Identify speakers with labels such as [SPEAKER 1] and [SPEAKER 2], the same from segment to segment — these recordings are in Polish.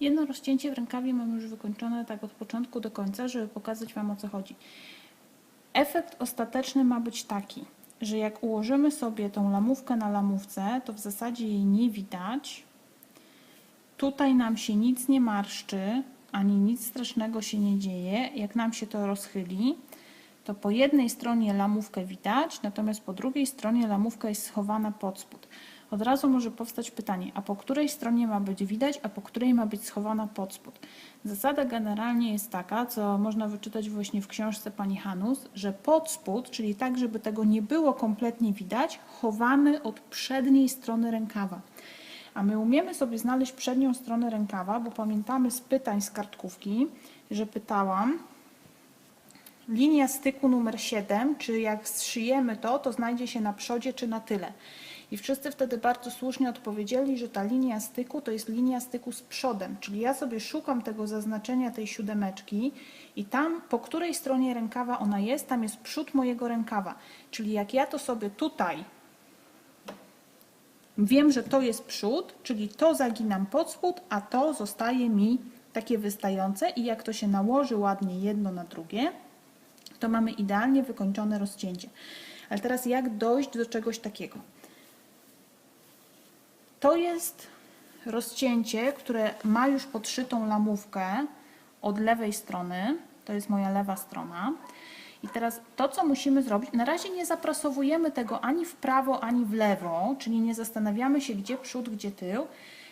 [SPEAKER 1] Jedno rozcięcie w rękawie mam już wykończone tak od początku do końca, żeby pokazać Wam o co chodzi. Efekt ostateczny ma być taki, że jak ułożymy sobie tą lamówkę na lamówce, to w zasadzie jej nie widać. Tutaj nam się nic nie marszczy, ani nic strasznego się nie dzieje. Jak nam się to rozchyli, to po jednej stronie lamówkę widać, natomiast po drugiej stronie lamówka jest schowana pod spód. Od razu może powstać pytanie, a po której stronie ma być widać, a po której ma być schowana pod spód? Zasada generalnie jest taka, co można wyczytać właśnie w książce pani Hanus, że pod spód, czyli tak, żeby tego nie było kompletnie widać, chowamy od przedniej strony rękawa. A my umiemy sobie znaleźć przednią stronę rękawa, bo pamiętamy z pytań z kartkówki, że pytałam, linia styku numer 7, czy jak zszyjemy to, to znajdzie się na przodzie czy na tyle. I wszyscy wtedy bardzo słusznie odpowiedzieli, że ta linia styku to jest linia styku z przodem, czyli ja sobie szukam tego zaznaczenia tej siódemeczki i tam, po której stronie rękawa ona jest, tam jest przód mojego rękawa. Czyli jak ja to sobie tutaj wiem, że to jest przód, czyli to zaginam pod spód, a to zostaje mi takie wystające i jak to się nałoży ładnie jedno na drugie, to mamy idealnie wykończone rozcięcie. Ale teraz jak dojść do czegoś takiego? To jest rozcięcie, które ma już podszytą lamówkę od lewej strony. To jest moja lewa strona. I teraz to, co musimy zrobić, na razie nie zaprasowujemy tego ani w prawo, ani w lewo, czyli nie zastanawiamy się, gdzie przód, gdzie tył,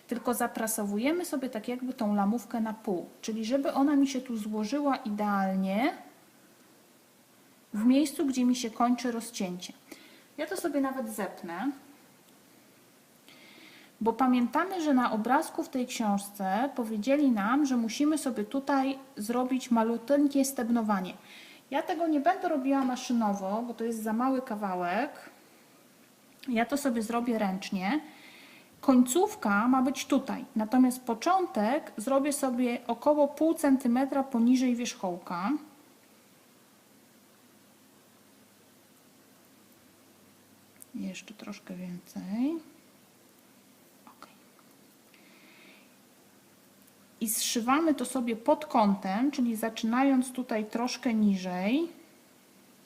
[SPEAKER 1] tylko zaprasowujemy sobie tak jakby tą lamówkę na pół, czyli żeby ona mi się tu złożyła idealnie w miejscu, gdzie mi się kończy rozcięcie. Ja to sobie nawet zepnę, bo pamiętamy, że na obrazku w tej książce powiedzieli nam, że musimy sobie tutaj zrobić malutkie stebnowanie. Ja tego nie będę robiła maszynowo, bo to jest za mały kawałek. Ja to sobie zrobię ręcznie. Końcówka ma być tutaj, natomiast początek zrobię sobie około pół centymetra poniżej wierzchołka. Jeszcze troszkę więcej. I zszywamy to sobie pod kątem, czyli zaczynając tutaj troszkę niżej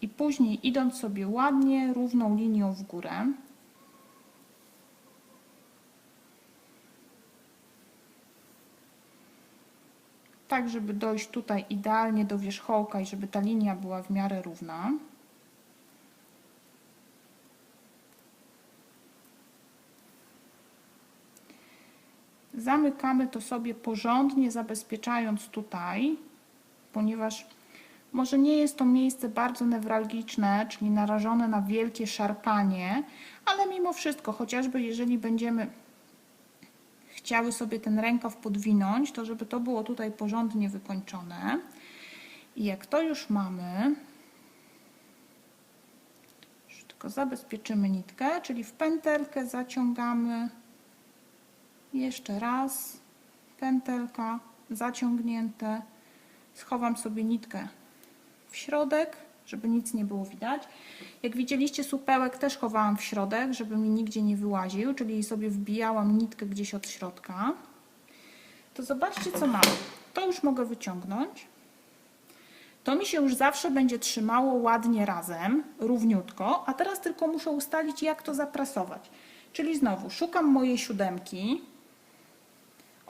[SPEAKER 1] i później idąc sobie ładnie, równą linią w górę. Tak, żeby dojść tutaj idealnie do wierzchołka i żeby ta linia była w miarę równa. Zamykamy to sobie porządnie, zabezpieczając tutaj, ponieważ może nie jest to miejsce bardzo newralgiczne, czyli narażone na wielkie szarpanie, ale mimo wszystko, chociażby jeżeli będziemy chciały sobie ten rękaw podwinąć, to żeby to było tutaj porządnie wykończone. I jak to już mamy, już tylko zabezpieczymy nitkę, czyli w pętelkę zaciągamy jeszcze raz, pętelka, zaciągnięte. Schowam sobie nitkę w środek, żeby nic nie było widać. Jak widzieliście, supełek też chowałam w środek, żeby mi nigdzie nie wyłaził, czyli sobie wbijałam nitkę gdzieś od środka. To zobaczcie, co mam. To już mogę wyciągnąć. To mi się już zawsze będzie trzymało ładnie razem, równiutko, a teraz tylko muszę ustalić, jak to zaprasować. Czyli znowu szukam mojej siódemki,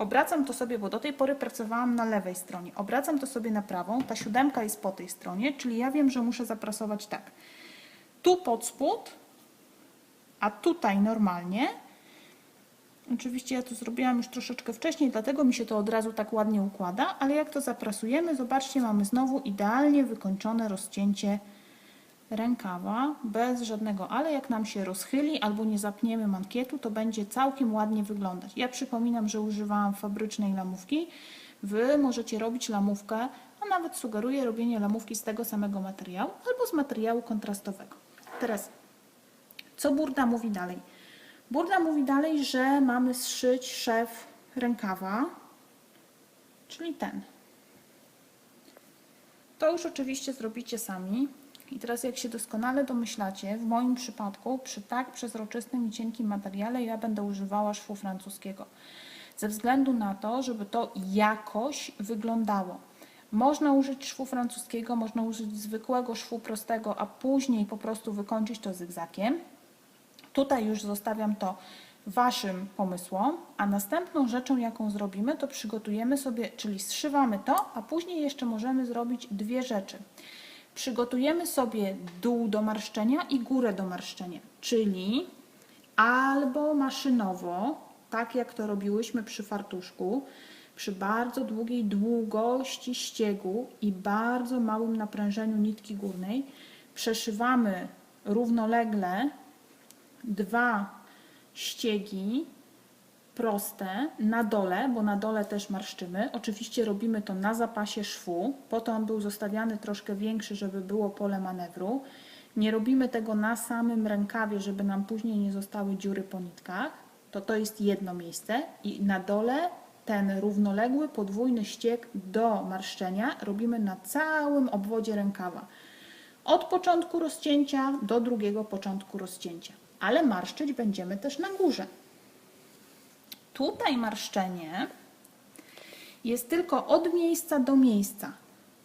[SPEAKER 1] Obracam to sobie, bo do tej pory pracowałam na lewej stronie. Obracam to sobie na prawą. Ta siódemka jest po tej stronie, czyli ja wiem, że muszę zaprasować tak. Tu pod spód, a tutaj normalnie. Oczywiście ja to zrobiłam już troszeczkę wcześniej, dlatego mi się to od razu tak ładnie układa, ale jak to zaprasujemy, zobaczcie, mamy znowu idealnie wykończone rozcięcie rękawa bez żadnego ale jak nam się rozchyli albo nie zapniemy mankietu to będzie całkiem ładnie wyglądać. Ja przypominam, że używałam fabrycznej lamówki. Wy możecie robić lamówkę a nawet sugeruję robienie lamówki z tego samego materiału albo z materiału kontrastowego. Teraz co Burda mówi dalej? Burda mówi dalej, że mamy zszyć szef rękawa czyli ten. To już oczywiście zrobicie sami i teraz jak się doskonale domyślacie, w moim przypadku przy tak przezroczystym i cienkim materiale ja będę używała szwu francuskiego. ze względu na to, żeby to jakoś wyglądało. Można użyć szwu francuskiego, można użyć zwykłego szwu prostego, a później po prostu wykończyć to zygzakiem. Tutaj już zostawiam to Waszym pomysłom, a następną rzeczą, jaką zrobimy, to przygotujemy sobie, czyli zszywamy to, a później jeszcze możemy zrobić dwie rzeczy. Przygotujemy sobie dół do marszczenia i górę do marszczenia, czyli albo maszynowo, tak jak to robiłyśmy przy fartuszku, przy bardzo długiej długości ściegu i bardzo małym naprężeniu nitki górnej, przeszywamy równolegle dwa ściegi proste na dole, bo na dole też marszczymy. Oczywiście robimy to na zapasie szwu, po to on był zostawiany troszkę większy, żeby było pole manewru. Nie robimy tego na samym rękawie, żeby nam później nie zostały dziury po nitkach. To to jest jedno miejsce i na dole ten równoległy podwójny ścieg do marszczenia robimy na całym obwodzie rękawa. Od początku rozcięcia do drugiego początku rozcięcia. Ale marszczyć będziemy też na górze. Tutaj marszczenie jest tylko od miejsca do miejsca.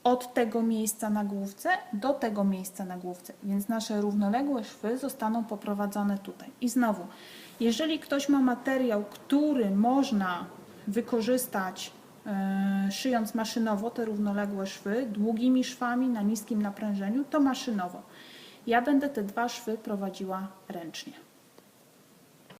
[SPEAKER 1] Od tego miejsca na główce do tego miejsca na główce. Więc nasze równoległe szwy zostaną poprowadzone tutaj. I znowu, jeżeli ktoś ma materiał, który można wykorzystać e, szyjąc maszynowo te równoległe szwy, długimi szwami na niskim naprężeniu, to maszynowo. Ja będę te dwa szwy prowadziła ręcznie.